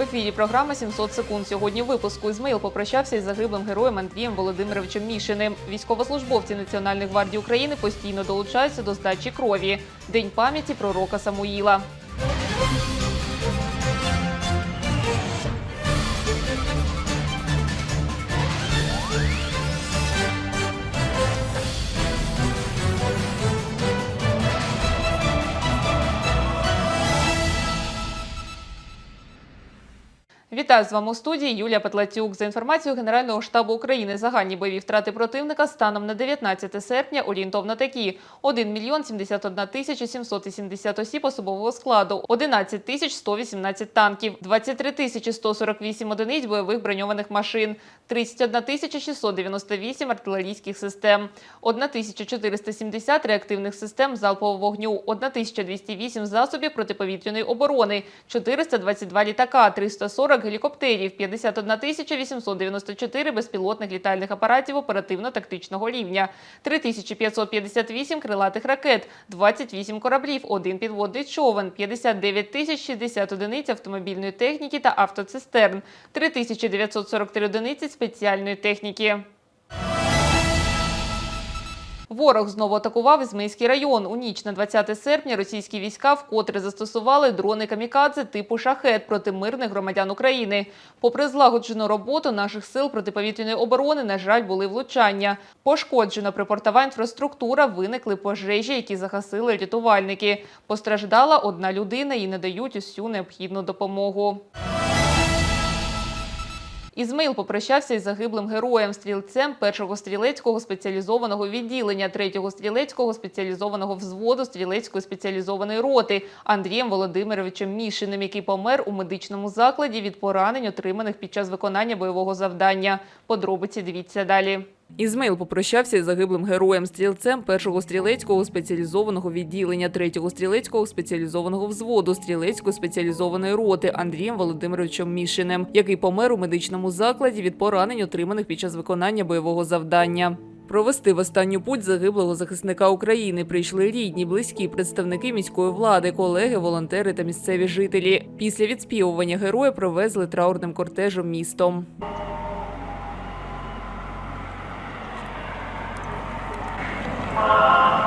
В ефірі програма «700 секунд. Сьогодні випуску Ізмаїл попрощався із загиблим героєм Андрієм Володимировичем Мішиним. Військовослужбовці Національної гвардії України постійно долучаються до здачі крові. День пам'яті пророка Самуїла. Вітаю з вами у студії Юлія Петлацюк. За інформацією Генерального штабу України, загальні бойові втрати противника станом на 19 серпня орієнтовно такі: 1 мільйон 71 тисяча 780 осіб особового складу, 11 тисяч 118 танків, 23 тисячі 148 одиниць бойових броньованих машин, 31 тисяча 698 артилерійських систем, 1 тисяча 470 реактивних систем залпового вогню, 1 тисяча 208 засобів протиповітряної оборони, 422 літака, 340 гелікоптерів, 51 894 безпілотних літальних апаратів оперативно-тактичного рівня, 3558 крилатих ракет, 28 кораблів, 1 підводний човен, 59 тисяч 60 одиниць автомобільної техніки та автоцистерн, 3943 одиниці спеціальної техніки. Ворог знову атакував Ізмейський район. У ніч на 20 серпня російські війська вкотре застосували дрони камікадзе типу шахет проти мирних громадян України. Попри злагоджену роботу наших сил протиповітряної оборони, на жаль, були влучання. Пошкоджена припортова інфраструктура, виникли пожежі, які загасили рятувальники. Постраждала одна людина і надають усю необхідну допомогу. Ізмаїл попрощався із загиблим героєм, стрільцем першого стрілецького спеціалізованого відділення, третього стрілецького спеціалізованого взводу стрілецької спеціалізованої роти Андрієм Володимировичем Мішиним, який помер у медичному закладі від поранень, отриманих під час виконання бойового завдання. Подробиці дивіться далі. Ізмаїл попрощався із загиблим героєм, стрілцем першого стрілецького спеціалізованого відділення, третього стрілецького спеціалізованого взводу, стрілецької спеціалізованої роти Андрієм Володимировичем Мішиним, який помер у медичному закладі від поранень, отриманих під час виконання бойового завдання. Провести в останню путь загиблого захисника України прийшли рідні, близькі представники міської влади, колеги, волонтери та місцеві жителі. Після відспівування героя провезли траурним кортежем містом. Amém.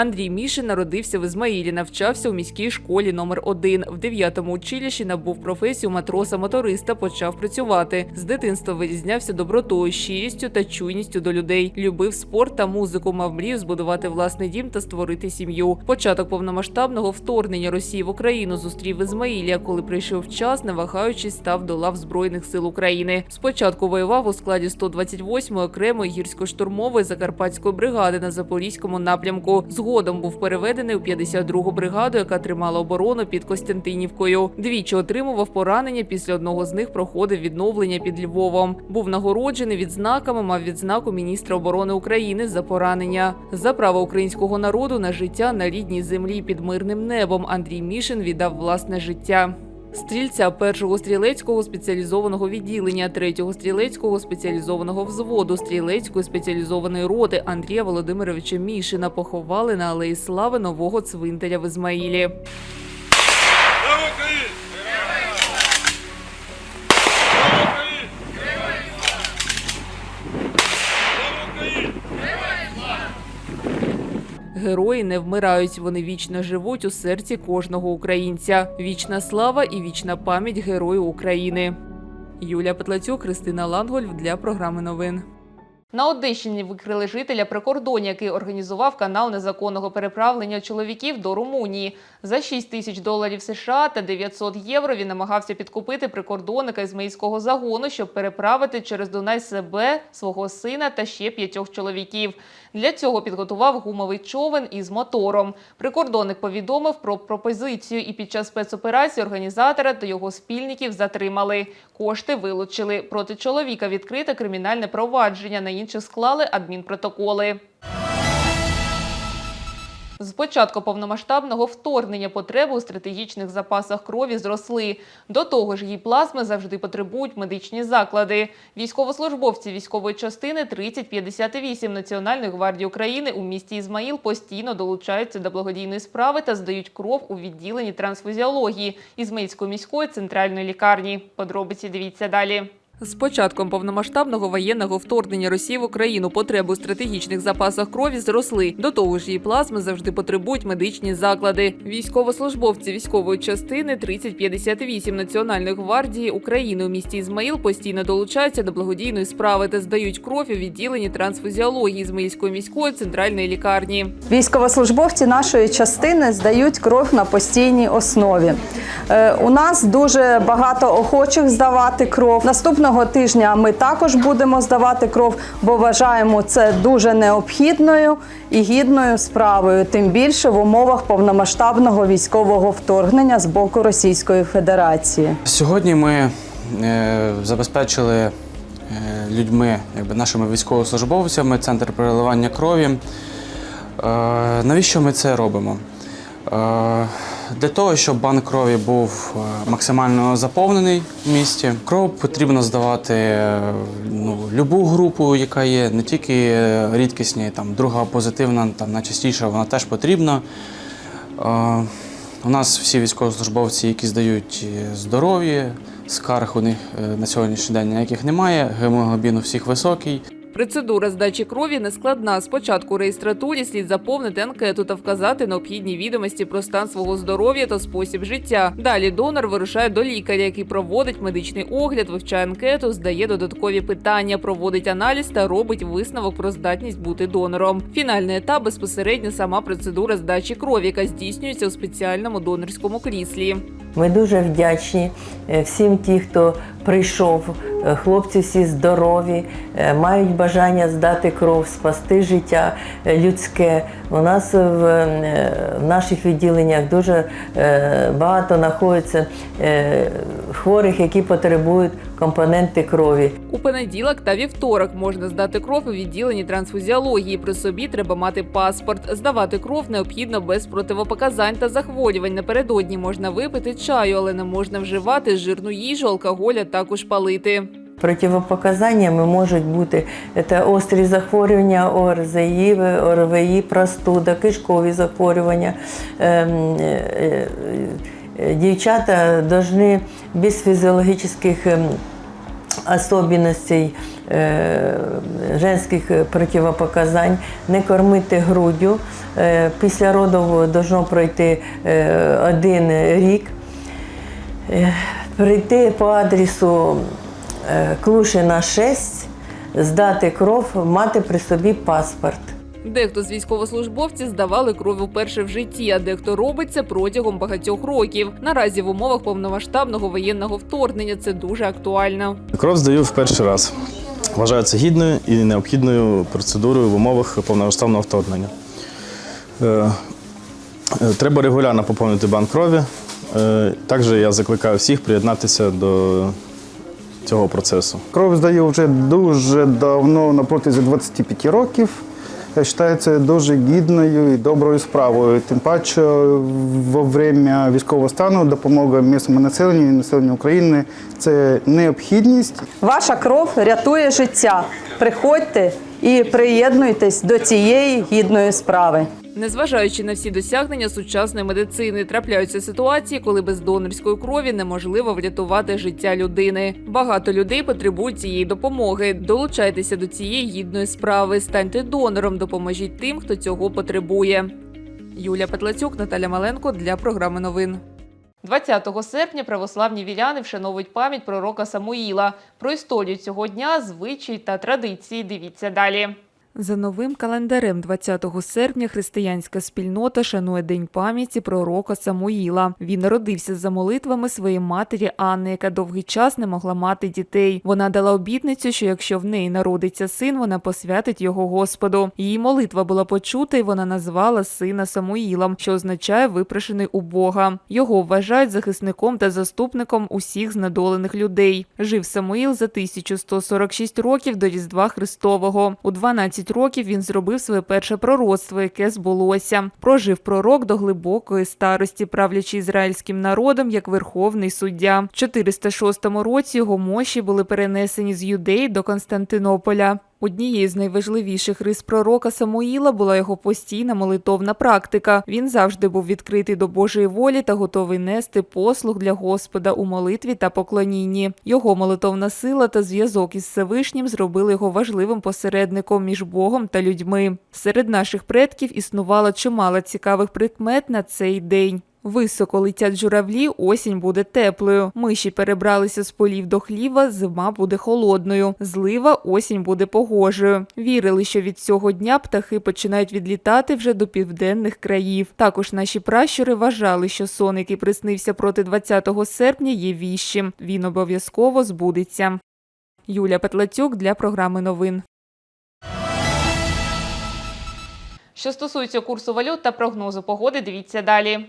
Андрій Мішин народився в Ізмаїлі, навчався у міській школі номер 1 В 9-му училищі набув професію матроса-моториста, почав працювати. З дитинства вирізнявся добротою, щирістю та чуйністю до людей. Любив спорт та музику, мав мрію збудувати власний дім та створити сім'ю. Початок повномасштабного вторгнення Росії в Україну зустрів в Ізмаїлі, коли прийшов час, не вагаючись, став до лав Збройних сил України. Спочатку воював у складі 128-ї окремої гірсько-штурмової закарпатської бригади на запорізькому напрямку. Згодом був переведений у 52-гу бригаду, яка тримала оборону під Костянтинівкою. Двічі отримував поранення. Після одного з них проходив відновлення під Львовом. Був нагороджений відзнаками, мав відзнаку міністра оборони України за поранення. За право українського народу на життя на рідній землі під мирним небом Андрій Мішин віддав власне життя. Стрільця першого стрілецького спеціалізованого відділення, третього стрілецького спеціалізованого взводу, стрілецької спеціалізованої роти Андрія Володимировича Мішина поховали на алеї слави нового цвинтаря в Ізмаїлі. Герої не вмирають, вони вічно живуть у серці кожного українця. Вічна слава і вічна пам'ять герою України. Юлія Петлацюк, Христина Лангольф для програми новин. На Одещині викрили жителя прикордоння, який організував канал незаконного переправлення чоловіків до Румунії. За 6 тисяч доларів США та 900 євро він намагався підкупити прикордонника ізмаїльського загону, щоб переправити через Дунай себе, свого сина та ще п'ятьох чоловіків. Для цього підготував гумовий човен із мотором. Прикордонник повідомив про пропозицію, і під час спецоперації організатора та його спільників затримали. Кошти вилучили. Проти чоловіка відкрите кримінальне провадження. На інших склали адмінпротоколи. З початку повномасштабного вторгнення потреби у стратегічних запасах крові зросли. До того ж, її плазми завжди потребують медичні заклади. Військовослужбовці військової частини 3058 Національної гвардії України у місті Ізмаїл постійно долучаються до благодійної справи та здають кров у відділенні трансфузіології Ізмаїльської міської центральної лікарні. Подробиці дивіться далі. З початком повномасштабного воєнного вторгнення Росії в Україну потреби у стратегічних запасах крові зросли. До того ж, її плазми завжди потребують медичні заклади. Військовослужбовці військової частини 3058 Національної гвардії України у місті Ізмаїл постійно долучаються до благодійної справи та здають кров у відділенні трансфузіології Ізмаїльської міської центральної лікарні. Військовослужбовці нашої частини здають кров на постійній основі. Е, У нас дуже багато охочих здавати кров. Наступного тижня ми також будемо здавати кров, бо вважаємо це дуже необхідною і гідною справою, тим більше в умовах повномасштабного військового вторгнення з боку Російської Федерації. Сьогодні ми е, забезпечили е, людьми, якби нашими військовослужбовцями, центр переливання крові. Е, навіщо ми це робимо? Е, для того, щоб банк крові був е, максимально заповнений в місті. Кров потрібно здавати е, ну, любу групу, яка є, не тільки е, рідкісні, там, друга позитивна, там, найчастіша, вона теж потрібна. У нас всі військовослужбовці, які здають здорові, скарг у них на сьогоднішній день ніяких немає. Гемоглобін у всіх високий. Процедура здачі крові нескладна. Спочатку реєстратурі слід заповнити анкету та вказати необхідні відомості про стан свого здоров'я та спосіб життя. Далі донор вирушає до лікаря, який проводить медичний огляд, вивчає анкету, здає додаткові питання, проводить аналіз та робить висновок про здатність бути донором. Фінальний етап безпосередньо сама процедура здачі крові, яка здійснюється у спеціальному донорському кріслі. Ми дуже вдячні е, всім ті, хто прийшов. Е, Хлопці всі здорові, е, мають бажання здати кров, спасти життя е, людське. У нас в, е, в наших відділеннях дуже е, багато знаходиться е, хворих, які потребують компоненти крові. У понеділок та вівторок можна здати кров у відділенні трансфузіології. При собі треба мати паспорт. Здавати кров необхідно без противопоказань та захворювань. Напередодні можна випити чаю, але не можна вживати жирну їжу, алкоголь, а також палити. Противопоказаннями можуть бути це острі захворювання ОРЗІ, ОРВІ, простуда, кишкові захворювання. Ем, е, е, Дівчата повинні без фізіологічних ем, особенностей е, женських противопоказань не кормити груддю. Після родів должно пройти один рік. Прийти по адресу Клушина 6, здати кров, мати при собі паспорт. Дехто з військовослужбовців здавали кров уперше в житті, а дехто робить це протягом багатьох років. Наразі в умовах повномасштабного воєнного вторгнення це дуже актуально. Кров здаю в перший раз. Вважаю це гідною і необхідною процедурою в умовах повномасштабного вторгнення. Е, е, Треба регулярно поповнити банк крові. Е, Також я закликаю всіх приєднатися до цього процесу. Кров здаю вже дуже давно, на протязі 25 років. Я вважаю це дуже гідною і доброю справою. Тим паче, во время військового стану допомога місцевому населенню і населенню України це необхідність. Ваша кров рятує життя. Приходьте і приєднуйтесь до цієї гідної справи. Незважаючи на всі досягнення сучасної медицини, трапляються ситуації, коли без донорської крові неможливо врятувати життя людини. Багато людей потребують цієї допомоги. Долучайтеся до цієї гідної справи, станьте донором, допоможіть тим, хто цього потребує. Юлія Петлацюк, Наталя Маленко для програми новин. 20 серпня православні віряни вшановують пам'ять пророка Самуїла. Про історію цього дня, звичаї та традиції. Дивіться далі. За новим календарем 20 серпня християнська спільнота шанує День пам'яті пророка Самуїла. Він народився за молитвами своєї матері Анни, яка довгий час не могла мати дітей. Вона дала обітницю, що якщо в неї народиться син, вона посвятить його Господу. Її молитва була почута, і вона назвала сина Самуїлом, що означає випрошений у Бога. Його вважають захисником та заступником усіх знедолених людей. Жив Самуїл за 1146 років до Різдва Христового. У 12 13 років він зробив своє перше пророцтво, яке збулося. Прожив пророк до глибокої старості, правлячи ізраїльським народом як верховний суддя. В 406 році його мощі були перенесені з Юдеї до Константинополя. Однією з найважливіших рис пророка Самуїла була його постійна молитовна практика. Він завжди був відкритий до Божої волі та готовий нести послуг для Господа у молитві та поклонінні. Його молитовна сила та зв'язок із Всевишнім зробили його важливим посередником між Богом та людьми. Серед наших предків існувало чимало цікавих прикмет на цей день. Високо летять журавлі, осінь буде теплою. Миші перебралися з полів до хліва, зима буде холодною. Злива, осінь буде погожою. Вірили, що від цього дня птахи починають відлітати вже до південних країв. Також наші пращури вважали, що сон, який приснився проти 20 серпня, є віщим. Він обов'язково збудеться. Юля Петлацюк для програми новин. Що стосується курсу валют та прогнозу погоди, дивіться далі.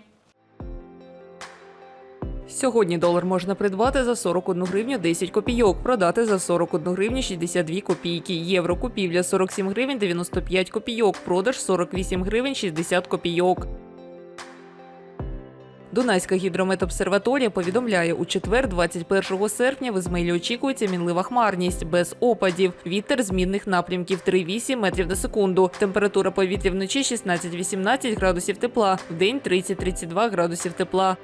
Сьогодні долар можна придбати за 41 гривню 10 копійок, продати за 41 гривню 62 копійки. Євро купівля 47 гривень 95 копійок, продаж 48 гривень 60 копійок. Дунайська гідрометобсерваторія повідомляє, у четвер, 21 серпня, в Ізмаїлі очікується мінлива хмарність без опадів. Вітер змінних напрямків 3,8 метрів на секунду. Температура повітря вночі 16-18 градусів тепла, в день 30-32 градусів тепла.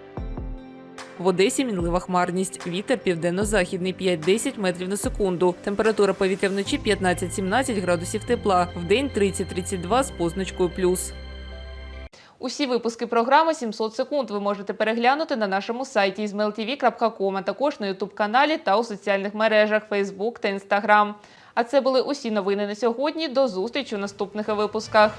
В Одесі мінлива хмарність. Вітер південно-західний 5-10 метрів на секунду. Температура повітря вночі 15-17 градусів тепла. В день 30-32 з позначкою плюс. Усі випуски програми 700 секунд ви можете переглянути на нашому сайті izmailtv.com, а також на Ютуб каналі та у соціальних мережах Facebook та Instagram. А це були усі новини на сьогодні. До зустрічі у наступних випусках.